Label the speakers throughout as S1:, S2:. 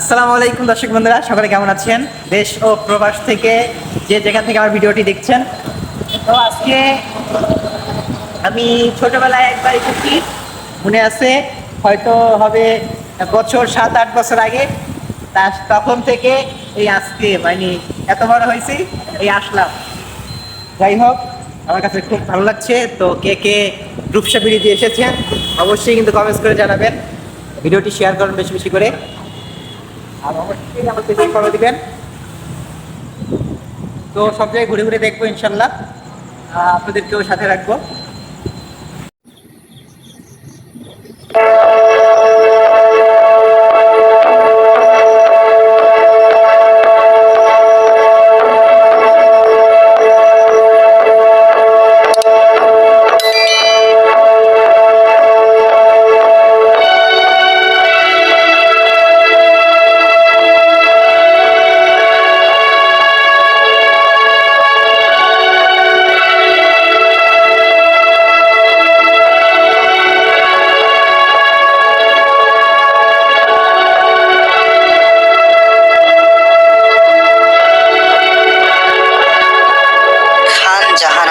S1: আসসালামু আলাইকুম দর্শক বন্ধুরা, সকলে কেমন আছেন? দেশ ও প্রবাস থেকে যে জায়গা থেকে আমার ভিডিওটি দেখছেন। তো আজকে আমি ছোটবেলায় একবার এসেছি। মনে আছে? হয়তো হবে বছর সাত, আট বছর আগে। তা তখন থেকে এই আজকে মানে এত বড় হয়েছি, এই আসলাম। যাই হোক, আমার কাছে খুব ভালো লাগছে। তো কে কে রূপসা বিড়ি দিয়ে এসেছেন অবশ্যই কিন্তু কমেন্টস করে জানাবেন। ভিডিওটি শেয়ার করুন বেশি বেশি করে। আর অবশ্যই আমার পেজে ফলো দিবেন। তো সব জায়গায় ঘুরে ঘুরে দেখব ইনশাল্লাহ। আপনাদেরকেও সাথে রাখব।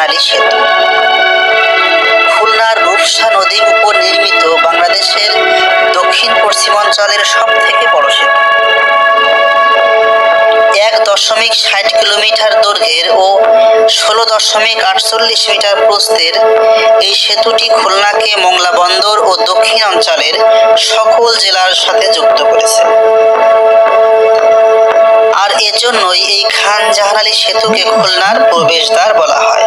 S2: জাহান সেতু খুলনার রূপসা নদীর উপর নির্মিত বাংলাদেশের দক্ষিণ পশ্চিমাঞ্চলের সব থেকে বড় সেতু। এক দশমিক ষাট কিলোমিটার দৈর্ঘ্যের ও ষোলো দশমিক আটচল্লিশ মিটার প্রস্থের এই সেতুটি খুলনাকে মোংলা বন্দর ও দক্ষিণ অঞ্চলের সকল জেলার সাথে যুক্ত করেছে। আর এজন্যই এই খান জাহান আলী সেতুকে খুলনার প্রবেশদ্বার বলা হয়।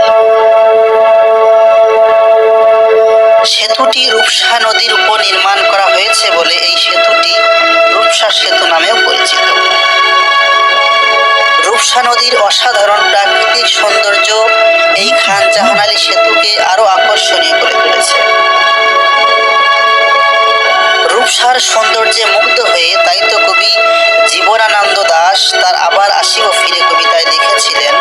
S2: সেতুটি রূপসা নদীর উপর নির্মাণ করা হয়েছে বলে এই সেতুটি রূপসা সেতু নামেও পরিচিত। রূপসা নদীর অসাধারণ প্রাকৃতিক সৌন্দর্য এই খান জাহান আলী সেতুকে আরও আকর্ষণীয় করে তুলেছে। রূপসার সৌন্দর্যে মুগ্ধ হয়ে তাই তো কবি তার আবার আসিব ফিরে কবিতায় লিখেছিলেন,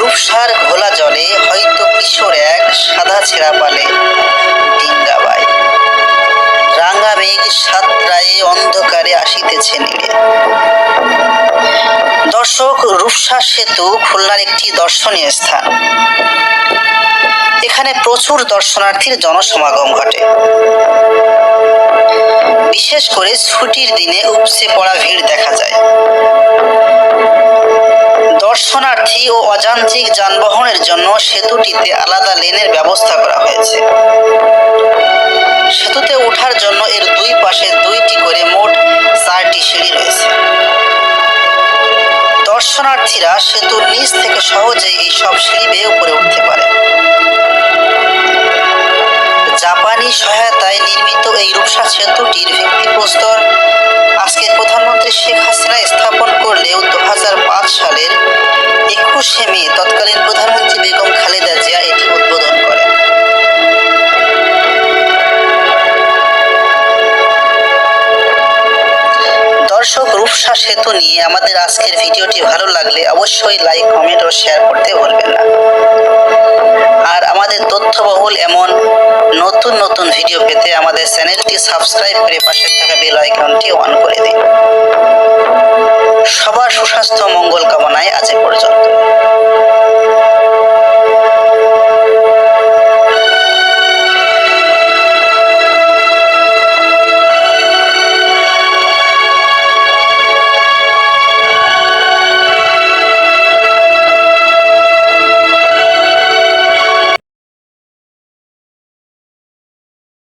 S2: রূপসার ঘোলা জলে হয়তো কিশোর এক সাদা ছেঁড়া পালে ডিঙ্গাবাই রাঙা মেঘ সাতরায়ে অন্ধকারে আসিতেছে নেড়ে। দর্শক, রূপসা সেতু খুলনার একটি দর্শনীয় স্থান। এখানে প্রচুর দর্শনার্থীর জনসমাগম ঘটে। বিশেষ করে ছুটির দিনে উপচে পড়া ভিড় দেখা যায়। দর্শনার্থী ও অযান্ত্রিক যানবাহনের জন্য সেতুটিতে আলাদা লেনের ব্যবস্থা করা হয়েছে। সেতুতে ওঠার জন্য এর দুই পাশে দুইটি করে মোট চারটি সিঁড়ি রয়েছে। দর্শনার্থীরা সেতুর নিচ থেকে সহজেই এই সব সিঁড়ি বেয়ে উপরে উঠতে পারে। জাপানি সহায়তায় নির্মিত এই রূপসা সেতুটির ভিত্তি প্রস্তর। আজকে প্রধানমন্ত্রী শেখ হাসিনা স্থাপন করলেও দু হাজার পাঁচ সালের একুশে মে তৎকালীন দর্শক সেতু নিয়ে আমাদের আজকের ভিডিওটি ভালো লাগলে অবশ্যই লাইক, কমেন্ট ও শেয়ার করতে ভুলবেন না। আর আমাদের তথ্যবহুল এমন নতুন নতুন ভিডিও পেতে আমাদের চ্যানেলটি সাবস্ক্রাইব করে পাশে থাকা বেল আইকনটি অন করে দিন। সবার সুস্বাস্থ্য মঙ্গল কামনায় আজ পর্যন্ত।